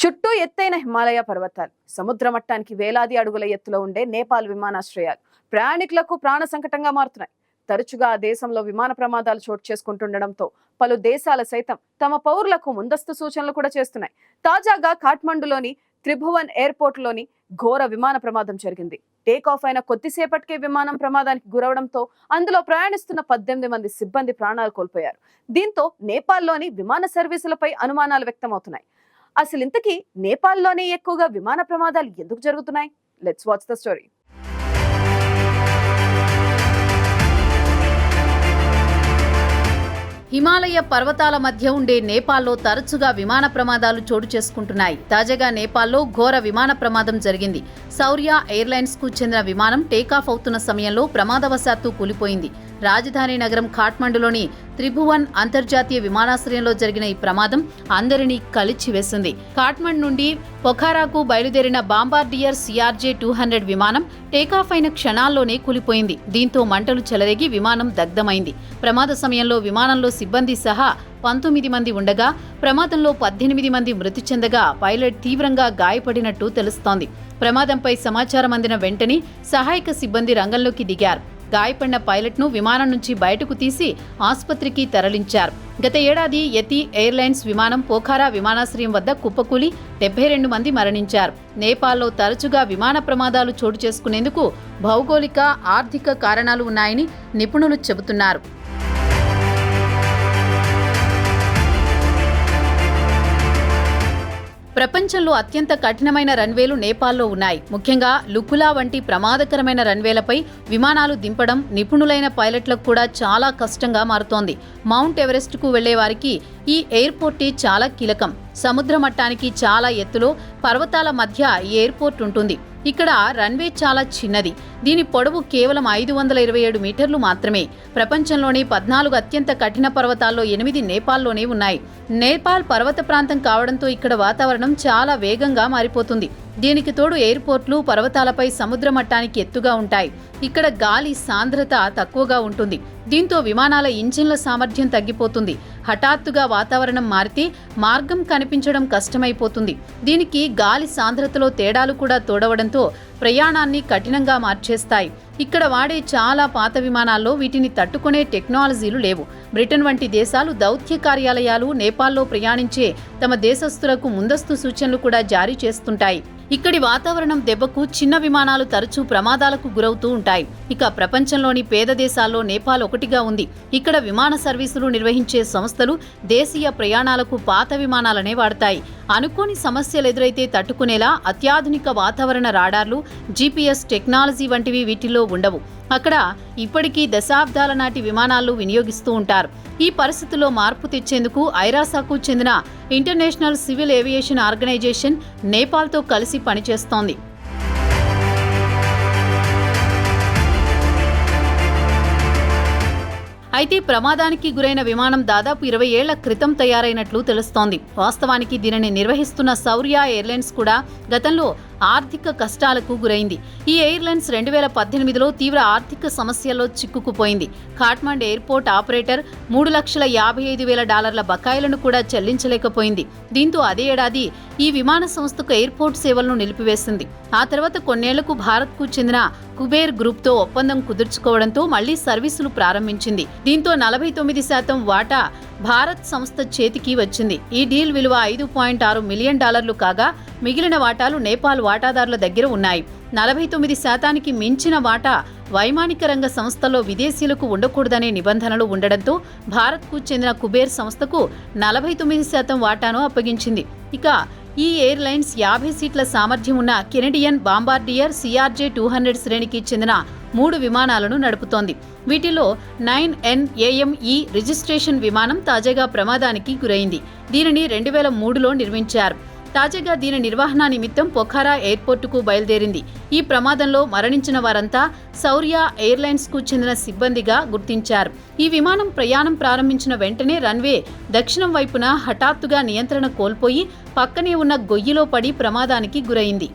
చుట్టూ ఎత్తైన హిమాలయ పర్వతాలు. సముద్ర మట్టానికి వేలాది అడుగుల ఎత్తులో ఉండే నేపాల్ విమానాశ్రయాలు ప్రయాణికులకు ప్రాణ సంకటంగా మారుతున్నాయి. తరచుగా ఆ దేశంలో విమాన ప్రమాదాలు చోటు చేసుకుంటుండడంతో పలు దేశాలు సైతం తమ పౌరులకు ముందస్తు సూచనలు కూడా చేస్తున్నాయి. తాజాగా కాఠ్మండులోని త్రిభువన్ ఎయిర్పోర్ట్లోని ఘోర విమాన ప్రమాదం జరిగింది. టేక్ ఆఫ్ అయిన కొద్దిసేపటికే విమానం ప్రమాదానికి గురవడంతో అందులో ప్రయాణిస్తున్న పద్దెనిమిది మంది సిబ్బంది ప్రాణాలు కోల్పోయారు. దీంతో నేపాల్లోని విమాన సర్వీసులపై అనుమానాలు వ్యక్తమవుతున్నాయి. అసలు ఇంతకీ నేపాల్లోనే ఎక్కువగా విమాన ప్రమాదాలు ఎందుకు జరుగుతున్నాయి? Let's watch the story Himalaya పర్వతాల మధ్య ఉండే నేపాల్లో తరచుగా విమాన ప్రమాదాలు చోటు చేసుకుంటున్నాయి. తాజాగా నేపాల్లో ఘోర విమాన ప్రమాదం జరిగింది. సౌర్య ఎయిర్లైన్స్కు చెందిన విమానం టేకాఫ్ అవుతున్న సమయంలో ప్రమాదవశాత్తు కూలిపోయింది. రాజధాని నగరం ఖాట్మండులోని త్రిభువన్ అంతర్జాతీయ విమానాశ్రయంలో జరిగిన ఈ ప్రమాదం అందరినీ కలిచివేసింది. ఖాట్మండ్ నుండి పొఖారాకు బయలుదేరిన బాంబార్డియర్ సిఆర్జే టూ హండ్రెడ్ విమానం టేకాఫ్ అయిన క్షణాల్లోనే కూలిపోయింది. దీంతో మంటలు చెలరేగి విమానం దగ్ధమైంది. ప్రమాద సమయంలో విమానంలో సిబ్బంది సహా పంతొమ్మిది మంది ఉండగా ప్రమాదంలో పద్దెనిమిది మంది మృతి చెందగా పైలట్ తీవ్రంగా గాయపడినట్టు తెలుస్తోంది. ప్రమాదంపై సమాచారం అందిన వెంటనే సహాయక సిబ్బంది రంగంలోకి దిగారు. గాయపడిన పైలట్ను విమానం నుంచి బయటకు తీసి ఆసుపత్రికి తరలించారు. గత ఏడాది యతి ఎయిర్లైన్స్ విమానం పోఖారా విమానాశ్రయం వద్ద కుప్పకూలి డెబ్బై రెండు మంది మరణించారు. నేపాల్లో తరచుగా విమాన ప్రమాదాలు చోటు చేసుకునేందుకు భౌగోళిక ఆర్థిక కారణాలు ఉన్నాయని నిపుణులు చెబుతున్నారు. ప్రపంచంలో అత్యంత కఠినమైన రన్వేలు నేపాల్లో ఉన్నాయి. ముఖ్యంగా లుకులా వంటి ప్రమాదకరమైన రన్వేలపై విమానాలు దింపడం నిపుణులైన పైలట్లకు కూడా చాలా కష్టంగా మారుతోంది. మౌంట్ ఎవరెస్ట్కు వెళ్ళే వారికి ఈ ఎయిర్పోర్టే చాలా కీలకం. సముద్ర మట్టానికి చాలా ఎత్తులో పర్వతాల మధ్య ఈ ఎయిర్పోర్ట్ ఉంటుంది. ఇక్కడ రన్వే చాలా చిన్నది. దీని పొడవు కేవలం ఐదు వందల ఇరవై ఏడు మీటర్లు మాత్రమే. ప్రపంచంలోని పద్నాలుగు అత్యంత కఠిన పర్వతాల్లో ఎనిమిది నేపాల్లోనే ఉన్నాయి. నేపాల్ పర్వత ప్రాంతం కావడంతో ఇక్కడ వాతావరణం చాలా వేగంగా మారిపోతుంది. దీనికి తోడు ఎయిర్పోర్ట్లు పర్వతాలపై సముద్ర మట్టానికి ఎత్తుగా ఉంటాయి. ఇక్కడ గాలి సాంద్రత తక్కువగా ఉంటుంది. దీంతో విమానాల ఇంజిన్ల సామర్థ్యం తగ్గిపోతుంది. హఠాత్తుగా వాతావరణం మారితే మార్గం కనిపించడం కష్టమైపోతుంది. దీనికి గాలి సాంద్రతలో తేడాలు కూడా తోడవడంతో ప్రయాణాన్ని కఠినంగా మార్చేస్తాయి. ఇక్కడ వాడే చాలా పాత విమానాల్లో వీటిని తట్టుకునే టెక్నాలజీలు లేవు. బ్రిటన్ వంటి దేశాలు దౌత్య కార్యాలయాలు నేపాల్లో ప్రయాణించే తమ దేశస్థులకు ముందస్తు సూచనలు కూడా జారీ చేస్తుంటాయి. ఇక్కడి వాతావరణం దెబ్బకు చిన్న విమానాలు తరచూ ప్రమాదాలకు గురవుతూ ఉంటాయి. ఇక ప్రపంచంలోని పేద దేశాల్లో నేపాల్ ఒకటిగా ఉంది. ఇక్కడ విమాన సర్వీసులు నిర్వహించే సంస్థలు దేశీయ ప్రయాణాలకు పాత విమానాలనే వాడతాయి. అనుకోని సమస్యలు ఎదురైతే తట్టుకునేలా అత్యాధునిక వాతావరణ రాడార్లు జీపీఎస్ టెక్నాలజీ వంటివి వీటిల్లో ఉండవు. అక్కడ ఇప్పటికీ దశాబ్దాల నాటి విమానాలు వినియోగిస్తూ ఉంటారు. ఈ పరిస్థితుల్లో మార్పు తెచ్చేందుకు ఐరాసాకు చెందిన ఇంటర్నేషనల్ సివిల్ ఏవియేషన్ ఆర్గనైజేషన్ నేపాల్తో కలిసి పనిచేస్తోంది. అయితే ప్రమాదానికి గురైన విమానం దాదాపు ఇరవై ఏళ్ళ క్రితం తయారైనట్లు తెలుస్తోంది. వాస్తవానికి దీనిని నిర్వహిస్తున్న సౌర్య ఎయిర్లైన్స్ కూడా గతంలో ఆర్థిక కష్టాలకు గురైంది. ఈ ఎయిర్లైన్స్ రెండు వేల పద్దెనిమిదిలో తీవ్ర ఆర్థిక సమస్యల్లో చిక్కుకుపోయింది. ఖాట్మండ్ ఎయిర్పోర్ట్ ఆపరేటర్ మూడు లక్షల యాభై ఐదు వేల డాలర్ల బకాయిలను కూడా చెల్లించలేకపోయింది. దీంతో అదే ఏడాది ఈ విమాన సంస్థకు ఎయిర్పోర్ట్ సేవలను నిలిపివేసింది. ఆ తర్వాత కొన్నేళ్ళకు భారత్కు చెందిన కుబేర్ గ్రూప్తో ఒప్పందం కుదుర్చుకోవడంతో మళ్ళీ సర్వీసులు ప్రారంభించింది. దీంతో నలభై తొమ్మిది శాతం వాటా భారత్ సంస్థ చేతికి వచ్చింది. ఈ డీల్ విలువ ఐదు పాయింట్ ఆరు మిలియన్ డాలర్లు కాగా మిగిలిన వాటాలు నేపాల్ వాటాదారుల దగ్గర ఉన్నాయి. నలభై తొమ్మిది శాతానికి మించిన వాటా వైమానిక రంగ సంస్థలో విదేశీయులకు ఉండకూడదనే నిబంధనలు ఉండడంతో భారత్కు చెందిన కుబేర్ సంస్థకు నలభై తొమ్మిది శాతం వాటాను అప్పగించింది. ఇక ఈ ఎయిర్లైన్స్ యాభై సీట్ల సామర్థ్యం ఉన్న Canadian Bombardier CRJ two hundred శ్రేణికి చెందిన మూడు విమానాలను నడుపుతోంది. వీటిలో నైన్ ఎన్ ఏఎంఈ రిజిస్ట్రేషన్ విమానం తాజాగా ప్రమాదానికి గురైంది. దీనిని రెండు వేల మూడులో నిర్మించారు. తాజాగా దీని నిర్వహణ నిమిత్తం పొఖారా ఎయిర్పోర్టుకు బయలుదేరింది. ఈ ప్రమాదంలో మరణించిన వారంతా సౌర్య ఎయిర్లైన్స్కు చెందిన సిబ్బందిగా గుర్తించారు. ఈ విమానం ప్రయాణం ప్రారంభించిన వెంటనే రన్వే దక్షిణం వైపున హఠాత్తుగా నియంత్రణ కోల్పోయి పక్కనే ఉన్న గొయ్యిలో పడి ప్రమాదానికి గురైంది.